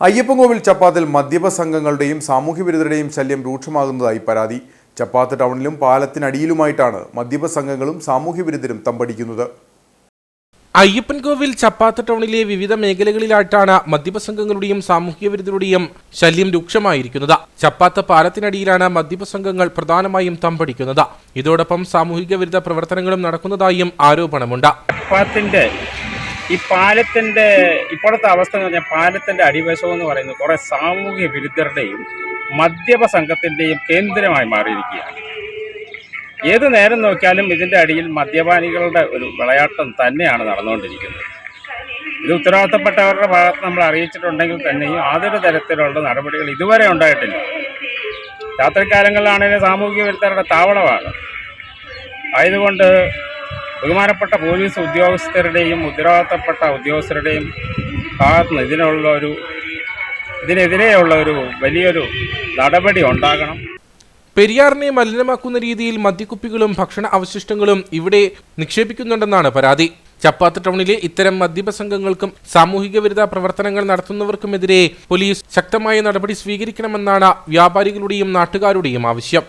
അയ്യപ്പൻകോവിൽ ചപ്പാത്തിൽ മദ്യപ സംഘങ്ങളുടെയും സാമൂഹ്യവിരുദ്ധരുടെയും ശല്യം രൂക്ഷമാകുന്നതായി പരാതി. ചപ്പാത്ത് ടൗണിലും പാലത്തിനടിയിലുമായിട്ടാണ് മദ്യപ സംഘങ്ങളും സാമൂഹ്യവിരുദ്ധരും തമ്പടിക്കുന്നത്. അയ്യപ്പൻകോവിൽ ചപ്പാത്ത് ടൗണിലെ വിവിധ മേഖലകളിലായിട്ടാണ് മദ്യപ സംഘങ്ങളുടെയും സാമൂഹ്യ വിരുദ്ധരുടെയും ശല്യം രൂക്ഷമായിരിക്കുന്നത്. ചപ്പാത്ത് പാലത്തിനടിയിലാണ് മദ്യപ സംഘങ്ങൾ പ്രധാനമായും തമ്പടിക്കുന്നത്. ഇതോടൊപ്പം സാമൂഹിക വിരുദ്ധ പ്രവർത്തനങ്ങളും നടക്കുന്നതായും ആരോപണമുണ്ട്. ചപ്പാത്തിന്റെ ഈ പാലത്തിന്റെ ഇപ്പോഴത്തെ അവസ്ഥ എന്ന് പറഞ്ഞാൽ പാലത്തിന്റെ അടിവശം എന്ന് പറയുന്നത് കുറേ സാമൂഹ്യ വിരുദ്ധരുടെയും മദ്യപ സംഘത്തിന്റെയും കേന്ദ്രമായി മാറിയിരിക്കുകയാണ്. ഏത് നേരം നോക്കിയാലും ഇതിന്റെ അടിയിൽ മദ്യപാനികളുടെ ഒരു വിളയാട്ടം തന്നെയാണ് നടന്നുകൊണ്ടിരിക്കുന്നത്. ഇത് ഉത്തരവാദിത്തപ്പെട്ടവരുടെ ഭാഗത്ത് നമ്മൾ അറിയിച്ചിട്ടുണ്ടെങ്കിൽ തന്നെയും യാതൊരു തരത്തിലുള്ള നടപടികൾ ഇതുവരെ ഉണ്ടായിട്ടില്ല. രാത്രികാലങ്ങളിലാണെങ്കിലും സാമൂഹിക വിരുദ്ധരുടെ താവളമാണ്. ആയതുകൊണ്ട് ബഹുമാനപ്പെട്ട പോലീസ് ഉദ്യോഗസ്ഥരുടെയും ഉത്തരവാദിത്തപ്പെട്ട ഉദ്യോഗസ്ഥരുടെയും ഭാഗത്ത് നിന്ന് ഇതിനുള്ള ഒരു ഇതിനെതിരെയുള്ള ഒരു വലിയൊരു നടപടി ഉണ്ടാകണം. പെരിയാറിനെ മലിനമാക്കുന്ന രീതിയിൽ മദ്യക്കുപ്പികളും ഭക്ഷണ അവശിഷ്ടങ്ങളും ഇവിടെ നിക്ഷേപിക്കുന്നുണ്ടെന്നാണ് പരാതി. ചപ്പാത്ത് ടൗണിലെ ഇത്തരം മദ്യപ സംഘങ്ങൾക്കും സാമൂഹിക വിരുദ്ധ പ്രവർത്തനങ്ങൾ നടത്തുന്നവർക്കുമെതിരെ പോലീസ് ശക്തമായ നടപടി സ്വീകരിക്കണമെന്നാണ് വ്യാപാരികളുടെയും നാട്ടുകാരുടെയും ആവശ്യം.